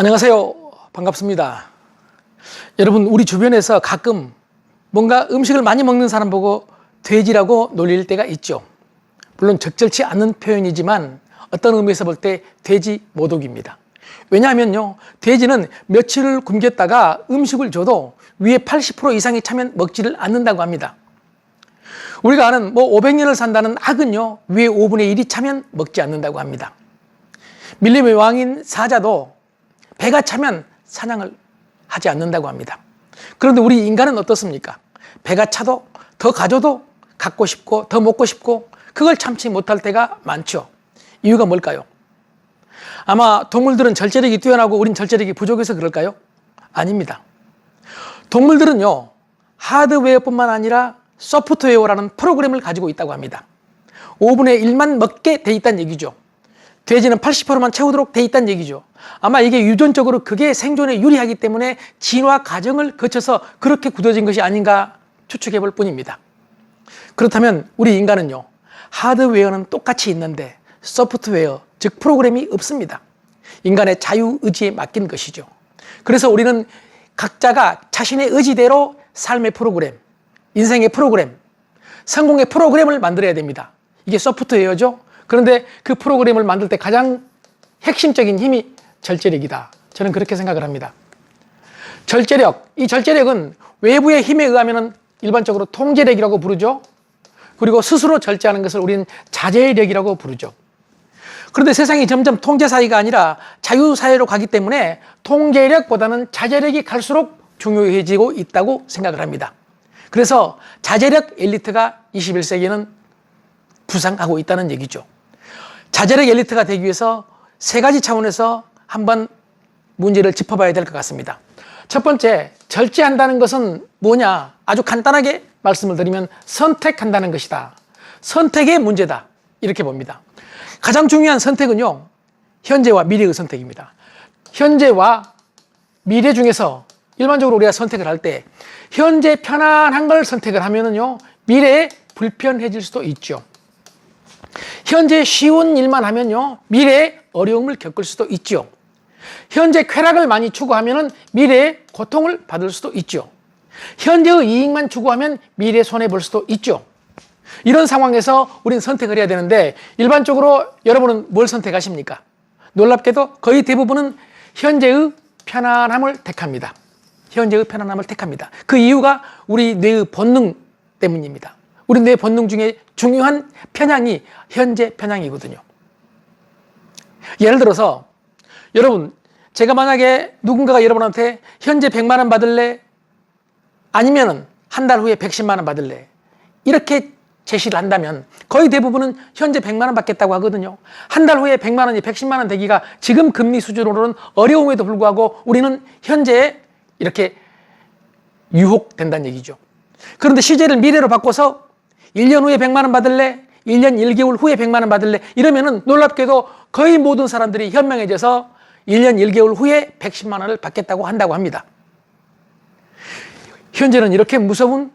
안녕하세요. 반갑습니다. 여러분, 우리 주변에서 가끔 뭔가 음식을 많이 먹는 사람 보고 돼지라고 놀릴 때가 있죠. 물론 적절치 않은 표현이지만 어떤 의미에서 볼 때 돼지 모독입니다. 왜냐하면요, 돼지는 며칠을 굶겼다가 음식을 줘도 위에 80% 이상이 차면 먹지를 않는다고 합니다. 우리가 아는 뭐 500년을 산다는 악은요, 위에 5분의 1이 차면 먹지 않는다고 합니다. 밀림의 왕인 사자도 배가 차면 사냥을 하지 않는다고 합니다. 그런데 우리 인간은 어떻습니까? 배가 차도 더 가져도 갖고 싶고 더 먹고 싶고 그걸 참지 못할 때가 많죠. 이유가 뭘까요? 아마 동물들은 절제력이 뛰어나고 우린 절제력이 부족해서 그럴까요? 아닙니다. 동물들은요, 하드웨어뿐만 아니라 소프트웨어라는 프로그램을 가지고 있다고 합니다. 5분의 1만 먹게 돼 있다는 얘기죠. 돼지는 80%만 채우도록 돼 있다는 얘기죠. 아마 이게 유전적으로 그게 생존에 유리하기 때문에 진화 과정을 거쳐서 그렇게 굳어진 것이 아닌가 추측해 볼 뿐입니다. 그렇다면 우리 인간은요, 하드웨어는 똑같이 있는데 소프트웨어, 즉 프로그램이 없습니다. 인간의 자유 의지에 맡긴 것이죠. 그래서 우리는 각자가 자신의 의지대로 삶의 프로그램, 인생의 프로그램, 성공의 프로그램을 만들어야 됩니다. 이게 소프트웨어죠. 그런데 그 프로그램을 만들 때 가장 핵심적인 힘이 절제력이다. 저는 그렇게 생각을 합니다. 절제력, 이 절제력은 외부의 힘에 의하면 일반적으로 통제력이라고 부르죠. 그리고 스스로 절제하는 것을 우리는 자제력이라고 부르죠. 그런데 세상이 점점 통제 사회가 아니라 자유 사회로 가기 때문에 통제력보다는 자제력이 갈수록 중요해지고 있다고 생각을 합니다. 그래서 자제력 엘리트가 21세기에는 부상하고 있다는 얘기죠. 자제력 엘리트가 되기 위해서 세 가지 차원에서 한번 문제를 짚어봐야 될 것 같습니다. 첫 번째, 절제한다는 것은 뭐냐? 아주 간단하게 말씀을 드리면 선택한다는 것이다. 선택의 문제다. 이렇게 봅니다. 가장 중요한 선택은요, 현재와 미래의 선택입니다. 현재와 미래 중에서 일반적으로 우리가 선택을 할 때, 현재 편안한 걸 선택을 하면은요, 미래에 불편해질 수도 있죠. 현재 쉬운 일만 하면요, 미래에 어려움을 겪을 수도 있죠. 현재 쾌락을 많이 추구하면 미래에 고통을 받을 수도 있죠. 현재의 이익만 추구하면 미래에 손해 볼 수도 있죠. 이런 상황에서 우리는 선택을 해야 되는데 일반적으로 여러분은 뭘 선택하십니까? 놀랍게도 거의 대부분은 현재의 편안함을 택합니다. 현재의 편안함을 택합니다. 그 이유가 우리 뇌의 본능 때문입니다. 우리 뇌 본능 중에 중요한 편향이 현재 편향이거든요. 예를 들어서 여러분 제가 만약에 누군가가 여러분한테 현재 100만 원 받을래? 아니면은 한 달 후에 110만 원 받을래? 이렇게 제시를 한다면 거의 대부분은 현재 100만 원 받겠다고 하거든요. 한 달 후에 100만 원이 110만 원 되기가 지금 금리 수준으로는 어려움에도 불구하고 우리는 현재에 이렇게 유혹된다는 얘기죠. 그런데 시제를 미래로 바꿔서 1년 후에 100만 원 받을래? 1년 1개월 후에 100만 원 받을래? 이러면은 놀랍게도 거의 모든 사람들이 현명해져서 1년 1개월 후에 110만 원을 받겠다고 한다고 합니다. 현재는 이렇게 무서운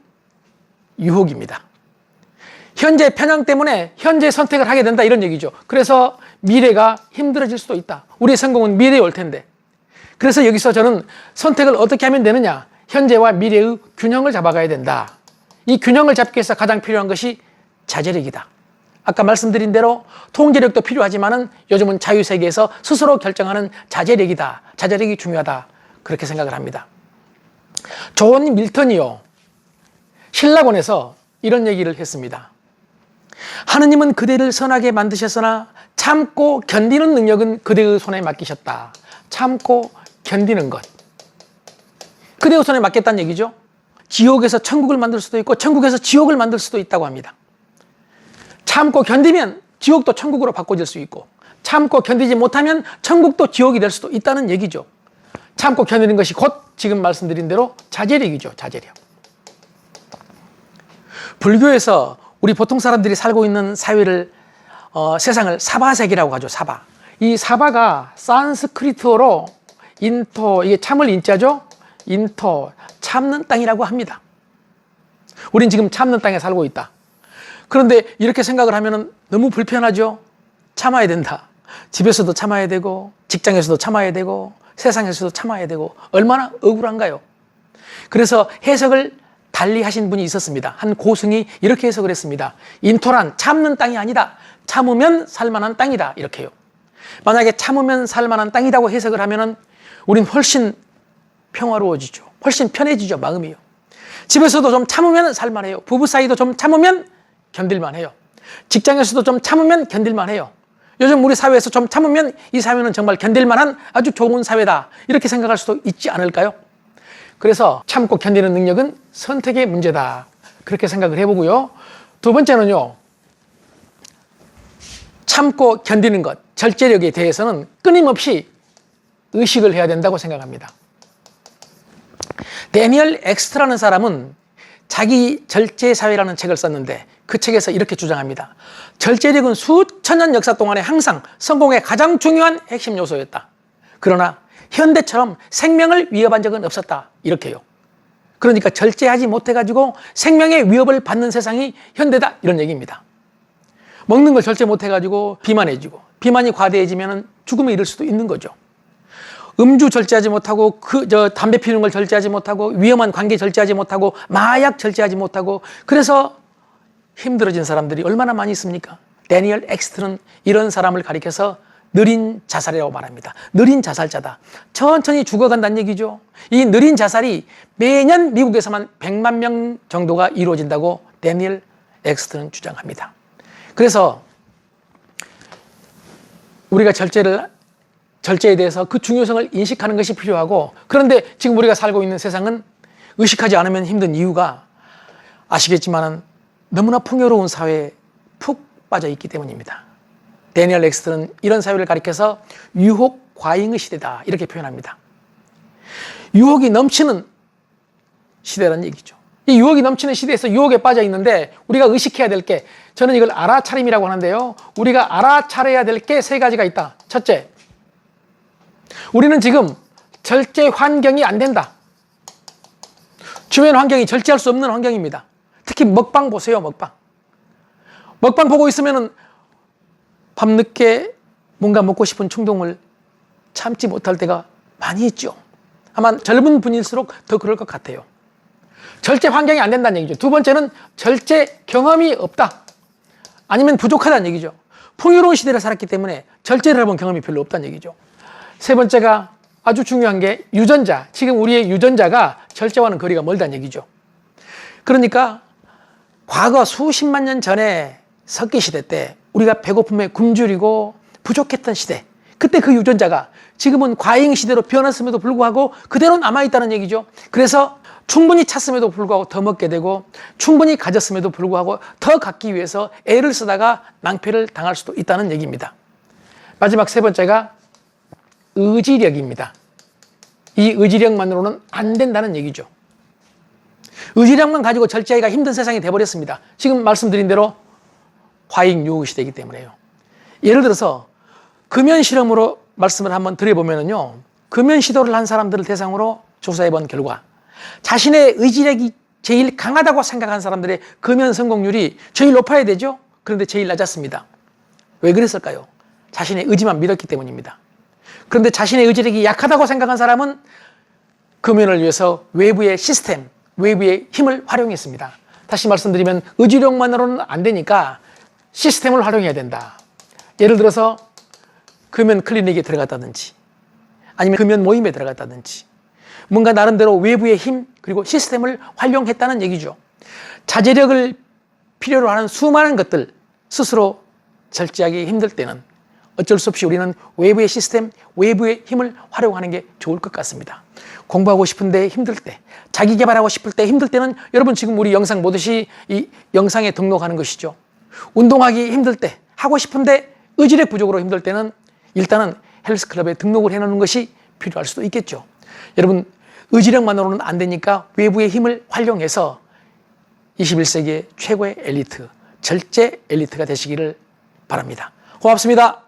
유혹입니다. 현재 편향 때문에 현재 선택을 하게 된다 이런 얘기죠. 그래서 미래가 힘들어질 수도 있다. 우리의 성공은 미래에 올 텐데. 그래서 여기서 저는 선택을 어떻게 하면 되느냐? 현재와 미래의 균형을 잡아가야 된다. 이 균형을 잡기 위해서 가장 필요한 것이 자제력이다. 아까 말씀드린 대로 통제력도 필요하지만은 요즘은 자유세계에서 스스로 결정하는 자제력이다. 자제력이 중요하다. 그렇게 생각을 합니다. 존 밀턴이요. 신라곤에서 이런 얘기를 했습니다. 하느님은 그대를 선하게 만드셨으나 참고 견디는 능력은 그대의 손에 맡기셨다. 참고 견디는 것. 그대의 손에 맡겼다는 얘기죠. 지옥에서 천국을 만들 수도 있고 천국에서 지옥을 만들 수도 있다고 합니다. 참고 견디면 지옥도 천국으로 바꿔질 수 있고 참고 견디지 못하면 천국도 지옥이 될 수도 있다는 얘기죠. 참고 견디는 것이 곧 지금 말씀드린 대로 자제력이죠. 자제력. 불교에서 우리 보통 사람들이 살고 있는 사회를 어, 세상을 사바세계라고 하죠. 사바. 이 사바가 산스크리트어로 인토 이게 참을 인자죠. 인토 참는 땅이라고 합니다. 우린 지금 참는 땅에 살고 있다. 그런데 이렇게 생각을 하면 너무 불편하죠. 참아야 된다. 집에서도 참아야 되고 직장에서도 참아야 되고 세상에서도 참아야 되고 얼마나 억울한가요? 그래서 해석을 달리 하신 분이 있었습니다. 한 고승이 이렇게 해석을 했습니다. 인토란 참는 땅이 아니다. 참으면 살만한 땅이다. 이렇게요. 만약에 참으면 살만한 땅이라고 해석을 하면은 우린 훨씬 평화로워지죠. 훨씬 편해지죠. 마음이요. 집에서도 좀 참으면 살만해요. 부부 사이도 좀 참으면 견딜만해요. 직장에서도 좀 참으면 견딜만해요. 요즘 우리 사회에서 좀 참으면 이 사회는 정말 견딜만한 아주 좋은 사회다. 이렇게 생각할 수도 있지 않을까요? 그래서 참고 견디는 능력은 선택의 문제다. 그렇게 생각을 해보고요. 두 번째는요. 참고 견디는 것, 절제력에 대해서는 끊임없이 의식을 해야 된다고 생각합니다. 데니얼 엑스트라는 사람은 자기 절제사회라는 책을 썼는데 그 책에서 이렇게 주장합니다. 절제력은 수천 년 역사 동안에 항상 성공의 가장 중요한 핵심 요소였다. 그러나 현대처럼 생명을 위협한 적은 없었다. 이렇게요. 그러니까 절제하지 못해가지고 생명의 위협을 받는 세상이 현대다. 이런 얘기입니다. 먹는 걸 절제 못해가지고 비만해지고 비만이 과대해지면 죽음에 이를 수도 있는 거죠. 음주 절제하지 못하고 그 저 담배 피우는 걸 절제하지 못하고 위험한 관계 절제하지 못하고 마약 절제하지 못하고 그래서 힘들어진 사람들이 얼마나 많이 있습니까? 데니얼 엑스트는 이런 사람을 가리켜서 느린 자살이라고 말합니다. 느린 자살자다. 천천히 죽어간다는 얘기죠. 이 느린 자살이 매년 미국에서만 100만 명 정도가 이루어진다고 데니얼 엑스트는 주장합니다. 그래서 우리가 절제를 절제에 대해서 그 중요성을 인식하는 것이 필요하고 그런데 지금 우리가 살고 있는 세상은 의식하지 않으면 힘든 이유가 아시겠지만 너무나 풍요로운 사회에 푹 빠져 있기 때문입니다. 데니얼 엑스트는 이런 사회를 가리켜서 유혹 과잉의 시대다 이렇게 표현합니다. 유혹이 넘치는 시대라는 얘기죠. 이 유혹이 넘치는 시대에서 유혹에 빠져 있는데 우리가 의식해야 될 게 저는 이걸 알아차림이라고 하는데요. 우리가 알아차려야 될 게 세 가지가 있다. 첫째, 우리는 지금 절제 환경이 안 된다. 주변 환경이 절제할 수 없는 환경입니다. 특히 먹방 보세요, 먹방. 먹방 보고 있으면은 밤늦게 뭔가 먹고 싶은 충동을 참지 못할 때가 많이 있죠. 아마 젊은 분일수록 더 그럴 것 같아요. 절제 환경이 안 된다는 얘기죠. 두 번째는 절제 경험이 없다. 아니면 부족하다는 얘기죠. 풍요로운 시대를 살았기 때문에 절제를 해본 경험이 별로 없다는 얘기죠. 세 번째가 아주 중요한 게 유전자. 지금 우리의 유전자가 절제와는 거리가 멀다는 얘기죠. 그러니까 과거 수십만 년 전에 석기 시대 때 우리가 배고픔에 굶주리고 부족했던 시대. 그때 그 유전자가 지금은 과잉 시대로 변했음에도 불구하고 그대로 남아있다는 얘기죠. 그래서 충분히 찼음에도 불구하고 더 먹게 되고 충분히 가졌음에도 불구하고 더 갖기 위해서 애를 쓰다가 낭패를 당할 수도 있다는 얘기입니다. 마지막 세 번째가 의지력입니다. 이 의지력만으로는 안 된다는 얘기죠. 의지력만 가지고 절제하기가 힘든 세상이 돼버렸습니다. 지금 말씀드린 대로 과잉 유혹 시대이기 때문에요. 예를 들어서 금연 실험으로 말씀을 한번 드려보면요. 금연 시도를 한 사람들을 대상으로 조사해 본 결과 자신의 의지력이 제일 강하다고 생각한 사람들의 금연 성공률이 제일 높아야 되죠. 그런데 제일 낮았습니다. 왜 그랬을까요? 자신의 의지만 믿었기 때문입니다. 그런데 자신의 의지력이 약하다고 생각한 사람은 금연을 위해서 외부의 시스템, 외부의 힘을 활용했습니다. 다시 말씀드리면 의지력만으로는 안 되니까 시스템을 활용해야 된다. 예를 들어서 금연 클리닉에 들어갔다든지 아니면 금연 모임에 들어갔다든지 뭔가 나름대로 외부의 힘 그리고 시스템을 활용했다는 얘기죠. 자제력을 필요로 하는 수많은 것들 스스로 절제하기 힘들 때는 어쩔 수 없이 우리는 외부의 시스템, 외부의 힘을 활용하는 게 좋을 것 같습니다. 공부하고 싶은데 힘들 때, 자기 개발하고 싶을 때 힘들 때는 여러분 지금 우리 영상 보듯이 이 영상에 등록하는 것이죠. 운동하기 힘들 때, 하고 싶은데 의지력 부족으로 힘들 때는 일단은 헬스클럽에 등록을 해놓는 것이 필요할 수도 있겠죠. 여러분, 의지력만으로는 안 되니까 외부의 힘을 활용해서 21세기의 최고의 엘리트, 절제 엘리트가 되시기를 바랍니다. 고맙습니다.